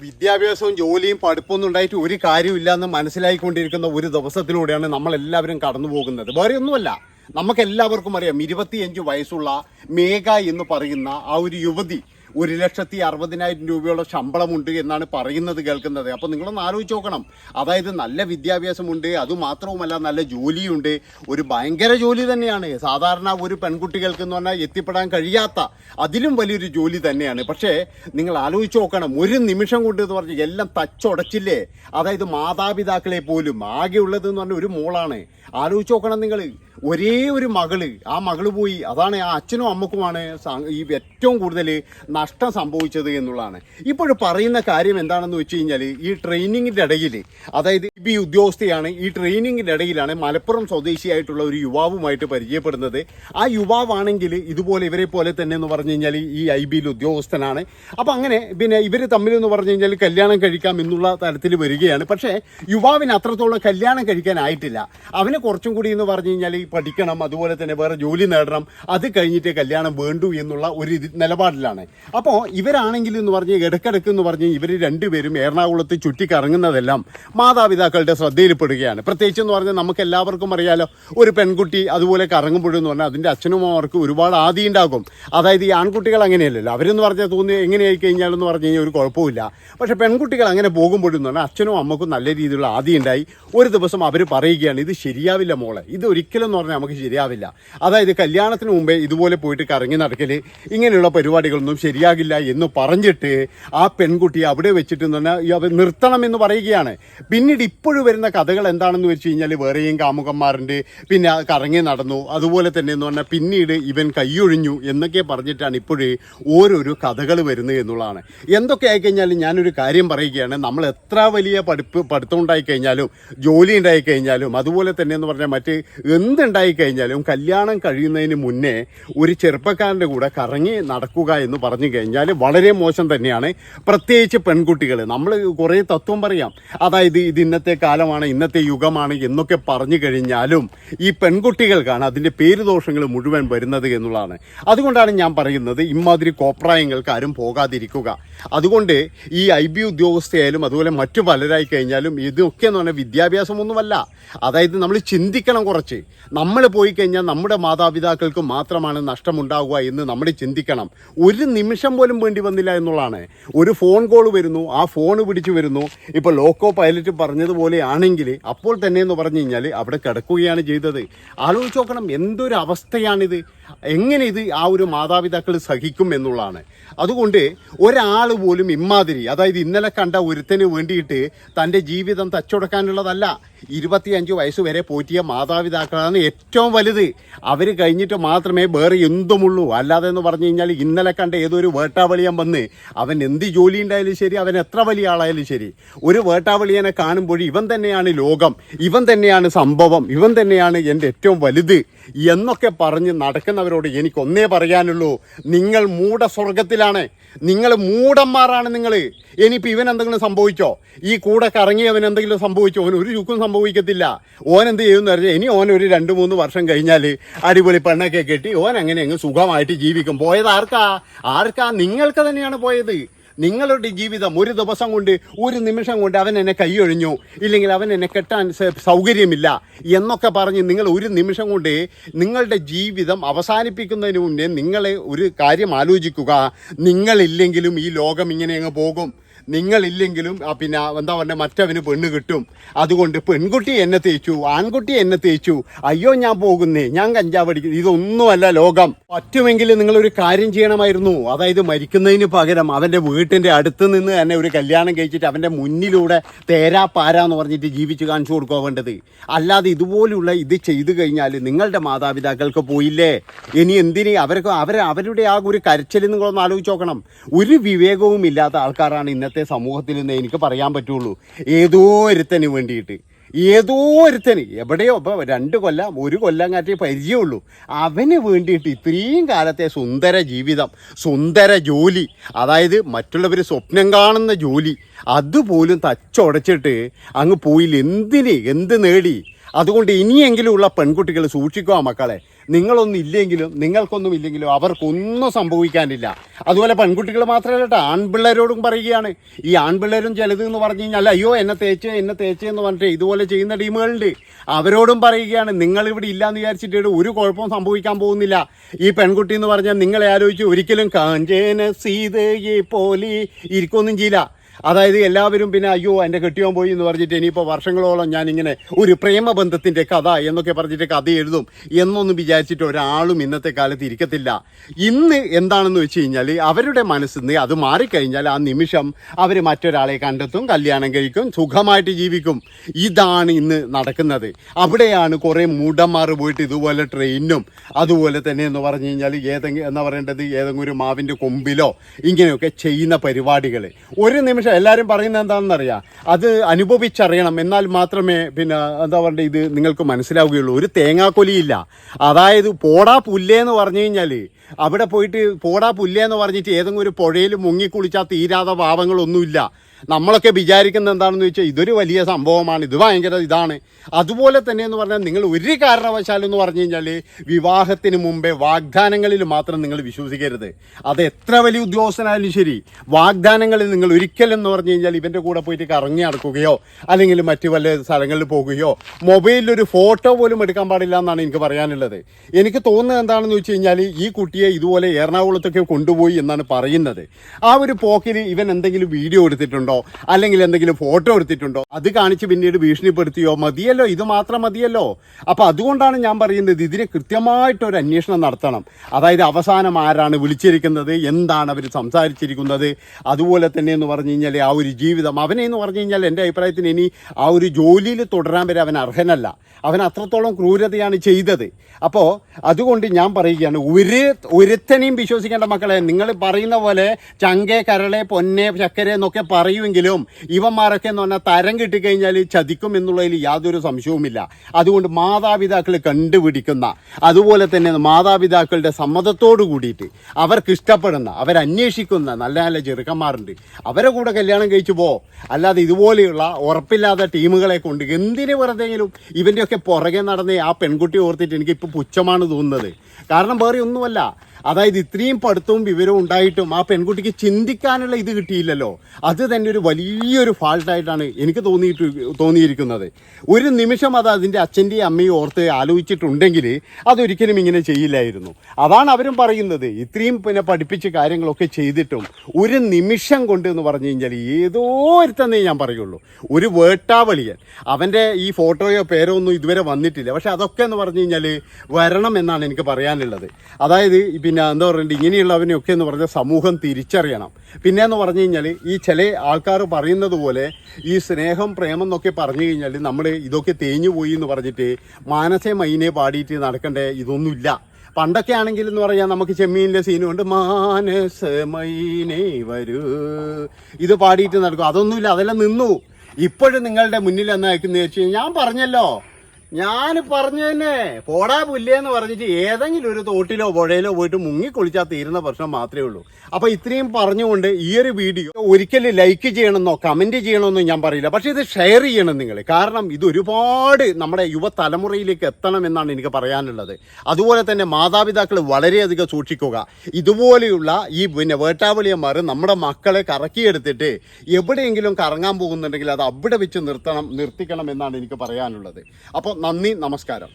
വിദ്യാഭ്യാസവും ജോലിയും പഠിപ്പൊന്നും ഉണ്ടായിട്ട് ഒരു കാര്യമില്ല എന്ന് മനസ്സിലായിക്കൊണ്ടിരിക്കുന്ന ഒരു ദിവസത്തിലൂടെയാണ് നമ്മളെല്ലാവരും കടന്നു പോകുന്നത്. വേറെ ഒന്നുമല്ല നമുക്ക് എല്ലാവർക്കും അറിയാം ഇരുപത്തിയഞ്ച് വയസ്സുള്ള മേഘ എന്ന് പറയുന്ന ആ ഒരു യുവതി ഒരു ലക്ഷത്തി അറുപതിനായിരം രൂപയോളം ശമ്പളമുണ്ട് എന്നാണ് പറയുന്നത് കേൾക്കുന്നത്. അപ്പോൾ നിങ്ങളൊന്ന് ആലോചിച്ച് നോക്കണം. അതായത് നല്ല വിദ്യാഭ്യാസമുണ്ട് അതുമാത്രവുമല്ല നല്ല ജോലിയുണ്ട്. ഒരു ഭയങ്കര ജോലി തന്നെയാണ്. സാധാരണ ഒരു പെൺകുട്ടികൾക്ക് എന്ന് പറഞ്ഞാൽ എത്തിപ്പെടാൻ കഴിയാത്ത അതിലും വലിയൊരു ജോലി തന്നെയാണ്. പക്ഷേ നിങ്ങൾ ആലോചിച്ച് നോക്കണം. ഒരു നിമിഷം കൊണ്ട് എന്ന് പറഞ്ഞാൽ എല്ലാം തച്ചുടച്ചില്ലേ? അതായത് മാതാപിതാക്കളെ പോലും ആകെയുള്ളത് എന്ന് പറഞ്ഞാൽ ഒരു മോളാണ്. ആലോചിച്ച് നോക്കണം നിങ്ങൾ. ഒരേ ഒരു മകൾ ആ മകൾ പോയി. അതാണ് ആ അച്ഛനും അമ്മക്കുമാണ് ഈ ഏറ്റവും കൂടുതൽ നഷ്ടം സംഭവിച്ചത് എന്നുള്ളതാണ്. ഇപ്പോൾ പറയുന്ന കാര്യം എന്താണെന്ന് വെച്ച് കഴിഞ്ഞാൽ ഈ ട്രെയിനിങ്ങിന്റെ ഇടയിൽ അതായത് ബി ഉദ്യോഗസ്ഥയാണ് ഈ ട്രെയിനിങ്ങിന്റെ ഇടയിലാണ് മലപ്പുറം സ്വദേശിയായിട്ടുള്ള ഒരു യുവാവുമായിട്ട് പരിചയപ്പെടുന്നത്. ആ യുവാവാണെങ്കിൽ ഇതുപോലെ ഇവരെ പോലെ തന്നെ എന്ന് പറഞ്ഞു കഴിഞ്ഞാൽ ഈ ഐ ബിയിൽ ഉദ്യോഗസ്ഥനാണ്. അപ്പോൾ അങ്ങനെ പിന്നെ ഇവർ തമ്മിൽ എന്ന് പറഞ്ഞു കഴിഞ്ഞാൽ കല്യാണം കഴിക്കാം എന്നുള്ള തരത്തിൽ വരികയാണ്. പക്ഷേ യുവാവിന് അത്രത്തോളം കല്യാണം കഴിക്കാനായിട്ടില്ല അവനെ കുറച്ചും കൂടി എന്ന് പറഞ്ഞു കഴിഞ്ഞാൽ പഠിക്കണം അതുപോലെ തന്നെ വേറെ ജോലി നേടണം. അത് കഴിഞ്ഞിട്ടേ കല്യാണം വേണ്ടു എന്നുള്ള ഒരു നിലപാടിലാണ്. അപ്പോൾ ഇവരാണെങ്കിൽ എന്ന് പറഞ്ഞ് ഇടക്കിടക്ക് എന്ന് പറഞ്ഞ് ഇവർ രണ്ടുപേരും എറണാകുളത്ത് ചുറ്റിക്കറങ്ങുന്നതെല്ലാം മാതാപിതാക്കളുടെ ശ്രദ്ധയിൽപ്പെടുകയാണ്. പ്രത്യേകിച്ച് എന്ന് പറഞ്ഞാൽ നമുക്ക് എല്ലാവർക്കും അറിയാലോ ഒരു പെൺകുട്ടി അതുപോലെ കറങ്ങുമ്പോഴെന്ന് പറഞ്ഞാൽ അതിന്റെ അച്ഛനും അവർക്ക് ഒരുപാട് ആദി ഉണ്ടാകും. അതായത് ഈ ആൺകുട്ടികൾ അങ്ങനെയല്ലല്ലോ. അവരെന്ന് പറഞ്ഞാൽ തോന്നി എങ്ങനെയായി കഴിഞ്ഞാലെന്ന് പറഞ്ഞു കഴിഞ്ഞാൽ ഒരു കുഴപ്പമില്ല പക്ഷേ പെൺകുട്ടികൾ അങ്ങനെ പോകുമ്പോഴെന്ന് പറഞ്ഞാൽ അച്ഛനും അമ്മക്കും നല്ല രീതിയിലുള്ള ആദി ഉണ്ടായി. ഒരു ദിവസം അവർ പറയുകയാണ് ഇത് ശരിയാവില്ല മോളെ. ഇത് ഒരിക്കലും എന്ന് പറഞ്ഞാൽ നമുക്ക് ശരിയാവില്ല. അതായത് കല്യാണത്തിന് മുമ്പേ ഇതുപോലെ പോയിട്ട് കറങ്ങി നടക്കൽ ഇങ്ങനെയുള്ള പരിപാടികളൊന്നും ശരിയാകില്ല എന്ന് പറഞ്ഞിട്ട് ആ പെൺകുട്ടി അവിടെ വെച്ചിട്ട് തന്നെ അവർ നിർത്തണം എന്ന് പറയുകയാണ്. പിന്നീട് ഇപ്പോഴും വരുന്ന കഥകൾ എന്താണെന്ന് വെച്ച് കഴിഞ്ഞാൽ വേറെയും കാമുകന്മാരുണ്ട്. പിന്നെ കറങ്ങി നടന്നു. അതുപോലെ തന്നെ എന്ന് പറഞ്ഞാൽ പിന്നീട് ഇവൻ കൈയൊഴിഞ്ഞു എന്നൊക്കെ പറഞ്ഞിട്ടാണ് ഇപ്പോഴേ ഓരോരോ കഥകൾ വരുന്നത് എന്നുള്ളതാണ്. എന്തൊക്കെ ആയിക്കഴിഞ്ഞാലും ഞാനൊരു കാര്യം പറയുകയാണ്. നമ്മൾ എത്ര വലിയ പഠിപ്പ് പഠിത്തം ഉണ്ടായിക്കഴിഞ്ഞാലും ജോലി ഉണ്ടായിക്കഴിഞ്ഞാലും അതുപോലെ തന്നെ എന്ന് പറഞ്ഞാൽ മറ്റ് എന്തുണ്ടായിക്കഴിഞ്ഞാലും കല്യാണം കഴിയുന്നതിന് മുന്നേ ഒരു ചെറുപ്പക്കാരന്റെ കൂടെ കറങ്ങി നടക്കുക എന്ന് പറഞ്ഞു കഴിഞ്ഞാൽ വളരെ മോശം തന്നെയാണ്. പ്രത്യേകിച്ച് പെൺകുട്ടികൾ നമ്മൾ കുറേ തത്വം പറയാം. അതായത് ഇത് ഇന്നത്തെ കാലമാണ് ഇന്നത്തെ യുഗമാണ് എന്നൊക്കെ പറഞ്ഞു കഴിഞ്ഞാലും ഈ പെൺകുട്ടികൾക്കാണ് അതിന്റെ പേരുദോഷങ്ങൾ മുഴുവൻ വരുന്നത് എന്നുള്ളതാണ്. അതുകൊണ്ടാണ് ഞാൻ പറയുന്നത് ഇമാതിരി കോപ്രായങ്ങൾക്ക് ആരും പോകാതിരിക്കുക. അതുകൊണ്ട് ഈ ഐ ബി ഉദ്യോഗസ്ഥയായാലും അതുപോലെ മറ്റു പലരായി കഴിഞ്ഞാലും ഇതൊക്കെ എന്ന് പറഞ്ഞാൽ വിദ്യാഭ്യാസമൊന്നുമല്ല. അതായത് നമ്മൾ ചിന്തിക്കണം കുറച്ച്. നമ്മൾ പോയി കഴിഞ്ഞാൽ നമ്മുടെ മാതാപിതാക്കൾക്ക് മാത്രമാണ് നഷ്ടമുണ്ടാവുക എന്ന് നമ്മൾ ചിന്തിക്കണം. ഒരു നിമിഷം പോലും വേണ്ടി വന്നില്ല എന്നുള്ളതാണ്. ഒരു ഫോൺ കോൾ വരുന്നു ആ ഫോൺ പിടിച്ചു വരുന്നു. ഇപ്പോൾ ലോക്കോ പൈലറ്റ് പറഞ്ഞതുപോലെ ആണെങ്കിൽ അപ്പോൾ തന്നെ എന്ന് പറഞ്ഞു കഴിഞ്ഞാൽ അവിടെ കിടക്കുകയാണ് ചെയ്തത്. ആലോചിച്ച് നോക്കണം എന്തൊരു അവസ്ഥയാണിത്? എങ്ങനെ ഇത് ആ ഒരു മാതാപിതാക്കൾ സഹിക്കും എന്നുള്ളതാണ്. അതുകൊണ്ട് ഒരാൾ പോലും ഇമ്മാതിരി അതായത് ഇന്നലെ കണ്ട ഒരുത്തിന് വേണ്ടിയിട്ട് തന്റെ ജീവിതം തച്ചുടക്കാനുള്ളതല്ല. ഇരുപത്തിയഞ്ച് വയസ്സ് വരെ പോറ്റിയ മാതാപിതാക്കളാണ് ഏറ്റവും വലുത്. അവർ കഴിഞ്ഞിട്ട് മാത്രമേ വേറെ എന്തുമുള്ളൂ. അല്ലാതെ എന്ന് പറഞ്ഞു കഴിഞ്ഞാൽ ഇന്നലെ കണ്ട ഏതൊരു വേട്ടാവളിയൻ വന്ന് അവൻ എന്ത് ജോലി ഉണ്ടായാലും ശരി അവൻ എത്ര വലിയ ആളായാലും ശരി. ഒരു വേട്ടാവളിയനെ കാണുമ്പോൾ ഇവൻ തന്നെയാണ് ലോകം ഇവൻ തന്നെയാണ് സംഭവം ഇവൻ തന്നെയാണ് എന്റെ ഏറ്റവും വലുത് എന്നൊക്കെ പറഞ്ഞ് നടക്കുന്നവരോട് എനിക്കൊന്നേ പറയാനുള്ളൂ നിങ്ങൾ മൂട സ്വർഗത്തിലാണ് നിങ്ങൾ മൂടന്മാരാണ് നിങ്ങൾ ഇനിയിപ്പോൾ ഇവൻ എന്തെങ്കിലും സംഭവിച്ചോ? ഈ കൂടെ കറങ്ങി അവൻ എന്തെങ്കിലും സംഭവിച്ചോ? അവൻ ഒരു ചുക്കും സംഭവിക്കത്തില്ല. ഓൻ എന്ത് ചെയ്യുമെന്ന് പറഞ്ഞാൽ ഇനി ഓൻ ഒരു രണ്ട് മൂന്ന് വർഷം കഴിഞ്ഞാൽ അടിപൊളി പെണ്ണൊക്കെ കെട്ടി ഓൻ അങ്ങനെ അങ്ങ് സുഖമായിട്ട് ജീവിക്കും. പോയത് ആർക്കാ? ആർക്കാ നിങ്ങൾക്ക് തന്നെയാണ് പോയത്. നിങ്ങളുടെ ജീവിതം ഒരു ദിവസം കൊണ്ട് ഒരു നിമിഷം കൊണ്ട് അവൻ എന്നെ കൈയൊഴിഞ്ഞു. ഇല്ലെങ്കിൽ അവൻ എന്നെ കെട്ടാൻ സൗകര്യമില്ല എന്നൊക്കെ പറഞ്ഞ് നിങ്ങൾ ഒരു നിമിഷം കൊണ്ട് നിങ്ങളുടെ ജീവിതം അവസാനിപ്പിക്കുന്നതിന് മുന്നേ നിങ്ങളെ ഒരു കാര്യം ആലോചിക്കുക. നിങ്ങളില്ലെങ്കിലും ഈ ലോകം ഇങ്ങനെ അങ്ങ് പോകും. നിങ്ങളില്ലെങ്കിലും പിന്നെ എന്താ പറയുക മറ്റവന് പെണ്ണ് കിട്ടും. അതുകൊണ്ട് പെൺകുട്ടി എന്നെ തേച്ചു ആൺകുട്ടി എന്നെ തേച്ചു. അയ്യോ ഞാൻ പോകുന്നേ ഞാൻ കഞ്ചാവ് അടിക്കുന്നു. ഇതൊന്നുമല്ല ലോകം. പറ്റുമെങ്കിൽ നിങ്ങളൊരു കാര്യം ചെയ്യണമായിരുന്നു. അതായത് മരിക്കുന്നതിന് പകരം അവന്റെ വീട്ടിന്റെ അടുത്ത് നിന്ന് തന്നെ ഒരു കല്യാണം കഴിച്ചിട്ട് അവന്റെ മുന്നിലൂടെ തേരാ പാരാ എന്ന് പറഞ്ഞിട്ട് ജീവിച്ച് കാണിച്ചു കൊടുക്കുക വേണ്ടത്. അല്ലാതെ ഇതുപോലുള്ള ഇത് ചെയ്തു കഴിഞ്ഞാൽ നിങ്ങളുടെ മാതാപിതാക്കൾക്ക് പോയില്ലേ? ഇനി എന്തിന് അവർക്ക് അവർ അവരുടെ ആ ഒരു കരച്ചിൽ നിങ്ങളൊന്ന് ആലോചിച്ച് നോക്കണം. ഒരു വിവേകവും ഇല്ലാത്ത ആൾക്കാരാണ് ഇന്നത്തെ സമൂഹത്തിൽ നിന്ന് എനിക്ക് പറയാൻ പറ്റുള്ളൂ. ഏതോ ഒരുത്തന് വേണ്ടിയിട്ട്. ഏതോ ഒരുത്തന്. എവിടെയോ ഇപ്പോൾ രണ്ട് കൊല്ലം ഒരു കൊല്ലം കാറ്റി പരിചയമുള്ളൂ. അവന് വേണ്ടിയിട്ട് ഇത്രയും കാലത്തെ സുന്ദര ജീവിതം സുന്ദര ജോലി അതായത് മറ്റുള്ളവർ സ്വപ്നം കാണുന്ന ജോലി അതുപോലും തച്ചുടച്ചിട്ട് അങ്ങ് പോയില്ല എന്തിന് എന്ത് നേടി? അതുകൊണ്ട് ഇനിയെങ്കിലും ഉള്ള പെൺകുട്ടികൾ സൂക്ഷിക്കുക മക്കളെ. നിങ്ങളൊന്നും ഇല്ലെങ്കിലും നിങ്ങൾക്കൊന്നും ഇല്ലെങ്കിലും അവർക്കൊന്നും സംഭവിക്കാനില്ല. അതുപോലെ പെൺകുട്ടികൾ മാത്രമല്ല കേട്ടോ ആൺപിള്ളേരോടും പറയുകയാണ്. ഈ ആൺപിള്ളേരും ചിലത് എന്ന് പറഞ്ഞു കഴിഞ്ഞാൽ അയ്യോ എന്നെ തേച്ച് എന്നെ തേച്ച് എന്ന് പറഞ്ഞിട്ട് ഇതുപോലെ ചെയ്യുന്ന ടീമുകളുണ്ട്. അവരോടും പറയുകയാണ് നിങ്ങൾ ഇവിടെ വിചാരിച്ചിട്ട് ഒരു കുഴപ്പവും സംഭവിക്കാൻ പോകുന്നില്ല. ഈ പെൺകുട്ടി എന്ന് പറഞ്ഞാൽ നിങ്ങളെ ആലോചിച്ച് ഒരിക്കലും കാഞ്ചേന സീതയെ പോലെ ഇരിക്കൊന്നും ചെയ്യില്ല. അതായത് എല്ലാവരും പിന്നെ അയ്യോ എന്റെ കെട്ടിയോൻ പോയി എന്ന് പറഞ്ഞിട്ട് ഇനിയിപ്പോൾ വർഷങ്ങളോളം ഞാനിങ്ങനെ ഒരു പ്രേമബന്ധത്തിന്റെ കഥ എന്നൊക്കെ പറഞ്ഞിട്ട് കഥ എഴുതും എന്നൊന്നും വിചാരിച്ചിട്ട് ഒരാളും ഇന്നത്തെ കാലത്ത് ഇരിക്കത്തില്ല. ഇന്ന് എന്താണെന്ന് വെച്ച് കഴിഞ്ഞാൽ അവരുടെ മനസ്സിൽ നിന്ന് അത് മാറിക്കഴിഞ്ഞാൽ ആ നിമിഷം അവർ മറ്റൊരാളെ കണ്ടെത്തും കല്യാണം കഴിക്കും സുഖമായിട്ട് ജീവിക്കും. ഇതാണ് ഇന്ന് നടക്കുന്നത്. അവിടെയാണ് കുറേ മൂടന്മാർ പോയിട്ട് ഇതുപോലെ ട്രെയിനും അതുപോലെ തന്നെ എന്ന് പറഞ്ഞു കഴിഞ്ഞാൽ ഏതെങ്കിലും എന്താ പറയേണ്ടത്? ഏതെങ്കിലും ഒരു മാവിന്റെ കൊമ്പിലോ ഇങ്ങനെയൊക്കെ ചെയ്യുന്ന പരിപാടികൾ ഒരു നിമിഷം എല്ലാവരും പറയുന്നത് എന്താണെന്നറിയാം. അത് അനുഭവിച്ചറിയണം. എന്നാൽ മാത്രമേ പിന്നെ എന്താ പറയുക ഇത് നിങ്ങൾക്ക് മനസ്സിലാവുകയുള്ളൂ. ഒരു തേങ്ങാക്കൊലിയില്ല. അതായത് പോടാ പുല്ലേ എന്ന് പറഞ്ഞു കഴിഞ്ഞാൽ അവിടെ പോയിട്ട് പോടാ പുല്ലേ എന്ന് പറഞ്ഞിട്ട് ഏതെങ്കിലും ഒരു പുഴയിൽ മുങ്ങിക്കുളിച്ചാൽ തീരാതെ പാവങ്ങളൊന്നുമില്ല. നമ്മളൊക്കെ വിചാരിക്കുന്നത് എന്താണെന്ന് വെച്ചാൽ ഇതൊരു വലിയ സംഭവമാണ്. ഇത് ഭയങ്കര ഇതാണ്. അതുപോലെ തന്നെ എന്ന് പറഞ്ഞാൽ നിങ്ങൾ ഒരു കാരണവശാലും എന്ന് പറഞ്ഞു കഴിഞ്ഞാൽ വിവാഹത്തിന് മുമ്പേ വാഗ്ദാനങ്ങളിൽ മാത്രം നിങ്ങൾ വിശ്വസിക്കരുത്. അത് എത്ര വലിയ ഉദ്യോഗസ്ഥനായാലും ശരി. വാഗ്ദാനങ്ങളിൽ നിങ്ങൾ ഒരിക്കലും എന്ന് പറഞ്ഞു കഴിഞ്ഞാൽ ഇവന്റെ കൂടെ പോയിട്ട് കറങ്ങി നടക്കുകയോ അല്ലെങ്കിൽ മറ്റു വല്ല സ്ഥലങ്ങളിൽ പോകുകയോ മൊബൈലിൽ ഒരു ഫോട്ടോ പോലും എടുക്കാൻ പാടില്ല എന്നാണ് എനിക്ക് പറയാനുള്ളത്. എനിക്ക് തോന്നുന്നത് എന്താണെന്ന് വെച്ച് കഴിഞ്ഞാൽ ഈ കുട്ടിയെ ഇതുപോലെ എറണാകുളത്തൊക്കെ കൊണ്ടുപോയി എന്നാണ് പറയുന്നത്. ആ ഒരു പോക്കിൽ ഇവൻ എന്തെങ്കിലും വീഡിയോ എടുത്തിട്ടുണ്ടോ? അല്ലെങ്കിൽ എന്തെങ്കിലും ഫോട്ടോ എടുത്തിട്ടുണ്ടോ? അത് കാണിച്ച് പിന്നീട് ഭീഷണിപ്പെടുത്തിയോ? മതിയല്ലോ ഇത് മാത്രം മതിയല്ലോ. അപ്പോൾ അതുകൊണ്ടാണ് ഞാൻ പറയുന്നത് ഇതിന് കൃത്യമായിട്ട് ഒരു അന്വേഷണം നടത്തണം. അതായത് അവസാനം ആരാണ് വിളിച്ചിരിക്കുന്നത്? എന്താണ് അവർ സംസാരിച്ചിരിക്കുന്നത്? അതുപോലെ തന്നെ എന്ന് പറഞ്ഞു കഴിഞ്ഞാൽ ആ ഒരു ജീവിതം. അവനെ എന്ന് പറഞ്ഞു കഴിഞ്ഞാൽ എന്റെ അഭിപ്രായത്തിന് ഇനി ആ ഒരു ജോലിയിൽ തുടരാൻ വരെ അവൻ അർഹനല്ല. അവൻ അത്രത്തോളം ക്രൂരതയാണ് ചെയ്തത്. അപ്പോൾ അതുകൊണ്ട് ഞാൻ പറയുകയാണ് ഒരു ഒരുത്തനെയും വിശ്വസിക്കേണ്ട മക്കളെ നിങ്ങൾ പറയുന്ന പോലെ ചങ്കെ കരളെ പൊന്നെ ചക്കര എന്നൊക്കെ പറയുമെങ്കിലും ഇവന്മാരൊക്കെ എന്ന് പറഞ്ഞാൽ തരം കിട്ടിക്കഴിഞ്ഞാൽ ചതിക്കും എന്നുള്ളതിൽ യാതൊരു സംശയവുമില്ല. അതുകൊണ്ട് മാതാപിതാക്കൾ കണ്ടുപിടിക്കുന്ന അതുപോലെ തന്നെ മാതാപിതാക്കളുടെ സമ്മതത്തോടു കൂടിയിട്ട് അവർക്ക് ഇഷ്ടപ്പെടുന്ന അവരന്വേഷിക്കുന്ന നല്ല നല്ല ചെറുക്കന്മാരുണ്ട്. അവരെ കൂടെ കല്യാണം കഴിച്ചു പോ. അല്ലാതെ ഇതുപോലെയുള്ള ഉറപ്പില്ലാത്ത ടീമുകളെ കൊണ്ട് എന്തിന് വെറുതെങ്കിലും ഇവന്റെയൊക്കെ പുറകെ നടന്ന് ആ പെൺകുട്ടി ഓർത്തിട്ട് എനിക്ക് ഇപ്പോൾ പുച്ഛമാണ് തോന്നുന്നത്. കാരണം വേറെ ഒന്നുമല്ല. അതായത് ഇത്രയും പഠിത്തവും വിവരവും ഉണ്ടായിട്ടും ആ പെൺകുട്ടിക്ക് ചിന്തിക്കാനുള്ള ഇത് കിട്ടിയില്ലല്ലോ. അത് തന്നെ ഒരു വലിയൊരു ഫാൾട്ടായിട്ടാണ് എനിക്ക് തോന്നിയിട്ട് തോന്നിയിരിക്കുന്നത്. ഒരു നിമിഷം അത് അതിന്റെ അച്ഛന്റെയും അമ്മയും ഓർത്ത് ആലോചിച്ചിട്ടുണ്ടെങ്കിൽ അതൊരിക്കലും ഇങ്ങനെ ചെയ്യില്ലായിരുന്നു. അതാണ് അവരും പറയുന്നത്. ഇത്രയും പിന്നെ പഠിപ്പിച്ച് കാര്യങ്ങളൊക്കെ ചെയ്തിട്ടും ഒരു നിമിഷം കൊണ്ട് എന്ന് പറഞ്ഞു കഴിഞ്ഞാൽ ഏതോ ഒരുത്തന്നേ ഞാൻ പറയുള്ളൂ. ഒരു വേട്ടാവളിയൻ. അവന്റെ ഈ ഫോട്ടോയോ പേരോ ഒന്നും ഇതുവരെ വന്നിട്ടില്ല. പക്ഷെ അതൊക്കെ എന്ന് പറഞ്ഞു കഴിഞ്ഞാൽ വരണം എന്നാണ് എനിക്ക് പറയാനുള്ളത്. അതായത് ഈ പിന്നെ എന്താ പറയുക ഇങ്ങനെയുള്ളവനെയൊക്കെ എന്ന് പറഞ്ഞാൽ സമൂഹം തിരിച്ചറിയണം. പിന്നെ എന്ന് പറഞ്ഞു കഴിഞ്ഞാൽ ഈ ചില ആൾക്കാർ പറയുന്നത് പോലെ ഈ സ്നേഹം പ്രേമം എന്നൊക്കെ പറഞ്ഞു കഴിഞ്ഞാൽ നമ്മൾ ഇതൊക്കെ തേഞ്ഞു പോയി എന്ന് പറഞ്ഞിട്ട് മാനസേ മൈനെ പാടിയിട്ട് നടക്കേണ്ട? ഇതൊന്നുമില്ല. പണ്ടൊക്കെ ആണെങ്കിൽ എന്ന് പറയാം നമുക്ക് ചെമ്മീനിലെ സീനുണ്ട് മാനസമൈനെ വരൂ. ഇത് പാടിയിട്ട് നടക്കും. അതൊന്നുമില്ല അതെല്ലാം നിന്നു. ഇപ്പോഴും നിങ്ങളുടെ മുന്നിൽ എന്നാ വെച്ച് കഴിഞ്ഞാൽ ഞാൻ പറഞ്ഞല്ലോ. ഞാൻ പറഞ്ഞു തന്നെ പോടാ പുല്ലേന്ന് പറഞ്ഞിട്ട് ഏതെങ്കിലും ഒരു തോട്ടിലോ പുഴയിലോ പോയിട്ട് മുങ്ങി കുളിച്ചാൽ തീരുന്ന പ്രശ്നം മാത്രമേ ഉള്ളൂ. അപ്പൊ ഇത്രയും പറഞ്ഞുകൊണ്ട് ഈ ഒരു വീഡിയോ ഒരിക്കലും ലൈക്ക് ചെയ്യണമെന്നോ കമന്റ് ചെയ്യണമെന്നോ ഞാൻ പറയില്ല. പക്ഷെ ഇത് ഷെയർ ചെയ്യണം നിങ്ങൾ കാരണം ഇത് ഒരുപാട് നമ്മുടെ യുവതലമുറയിലേക്ക് എത്തണം എന്നാണ് എനിക്ക് പറയാനുള്ളത്. അതുപോലെ തന്നെ മാതാപിതാക്കൾ വളരെയധികം സൂക്ഷിക്കുക. ഇതുപോലെയുള്ള ഈ പിന്നെ വേട്ടാവളിയന്മാർ നമ്മുടെ മക്കളെ കറക്കിയെടുത്തിട്ട് എവിടെയെങ്കിലും കറങ്ങാൻ പോകുന്നുണ്ടെങ്കിൽ അത് അവിടെ വെച്ച് നിർത്തണം നിർത്തിക്കണം എന്നാണ് എനിക്ക് പറയാനുള്ളത്. അപ്പോൾ നന്ദി നമസ്കാരം.